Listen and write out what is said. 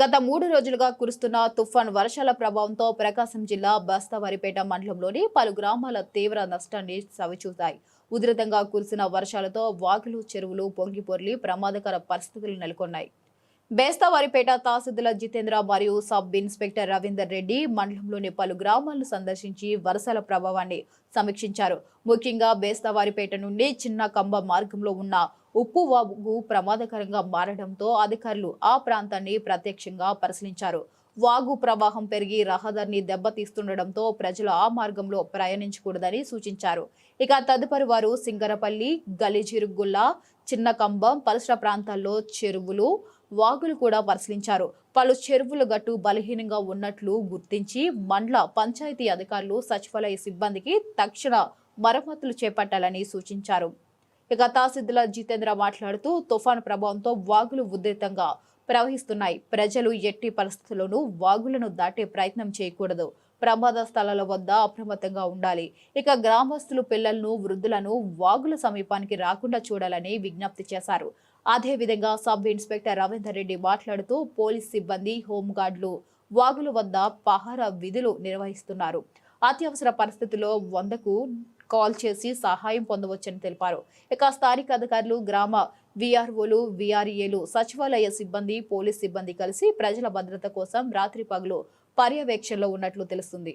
గత మూడు రోజులుగా కురుస్తున్న తుఫాన్ వర్షాల ప్రభావంతో ప్రకాశం జిల్లా బస్తావారిపేట మండలంలోని పలు గ్రామాల తీవ్ర నష్టాన్ని చవిచూశాయి. ఉధృతంగా కురిసిన వర్షాలతో వాగులు చెరువులు పొంగిపొర్లి ప్రమాదకర పరిస్థితులు నెలకొన్నాయి. బేస్తవారిపేట తహసీల్దార్ జితేంద్ర మరియు సబ్ ఇన్స్పెక్టర్ రవీందర్ రెడ్డి మండలంలోని పలు గ్రామాలను సందర్శించి వరసల ప్రభావాన్ని సమీక్షించారు. ముఖ్యంగా బేస్తవారిపేట నుండి చిన్న కంబ మార్గంలో ఉన్న ఉప్పు వాగు ప్రమాదకరంగా మారడంతో అధికారులు ఆ ప్రాంతాన్ని ప్రత్యక్షంగా పరిశీలించారు. వాగు ప్రవాహం పెరిగి రహదారిని దెబ్బతీస్తుండటంతో ప్రజలు ఆ మార్గంలో ప్రయాణించకూడదని సూచించారు. ఇక తదుపరి వారు సింగరపల్లి గలిజిరుగుల్ల చిన్న కంబం పరిసర ప్రాంతాల్లో చెరువులు వాగులు కూడా పరిశీలించారు. పలు చెరువుల గట్టు బలహీనంగా ఉన్నట్లు గుర్తించి మండల పంచాయతీ అధికారులు సచివాలయ సిబ్బందికి తక్షణ మరమ్మతులు చేపట్టాలని సూచించారు. ఇక తహసీల్దార్ జితేంద్ర మాట్లాడుతూ తుఫాను ప్రభావంతో వాగులు ఉధృతంగా ప్రవహిస్తున్నాయి. ప్రజలు ఎట్టి పరిస్థితుల్లోనూ వాగులను దాటే ప్రయత్నం చేయకూడదు. ప్రమాద స్థలాల వద్ద అప్రమత్తంగా ఉండాలి. ఇక గ్రామస్తులు పిల్లలను వృద్ధులను వాగుల సమీపానికి రాకుండా చూడాలని విజ్ఞప్తి చేశారు. అదేవిధంగా సబ్ ఇన్స్పెక్టర్ రవీందర్ రెడ్డి మాట్లాడుతూ పోలీస్ సిబ్బంది హోంగార్డులు వాగుల వద్ద పహారా విధులు నిర్వహిస్తున్నారు. అత్యవసర పరిస్థితుల్లో వందకు కాల్ చేసి సహాయం పొందవచ్చని తెలిపారు. ఇక స్థానిక అధికారులు గ్రామ విఆర్ఓలు విఆర్ఏలు సచివాలయ సిబ్బంది పోలీస్ సిబ్బంది కలిసి ప్రజల భద్రత కోసం రాత్రి పగలు పర్యవేక్షణలో ఉన్నట్లు తెలుస్తుంది.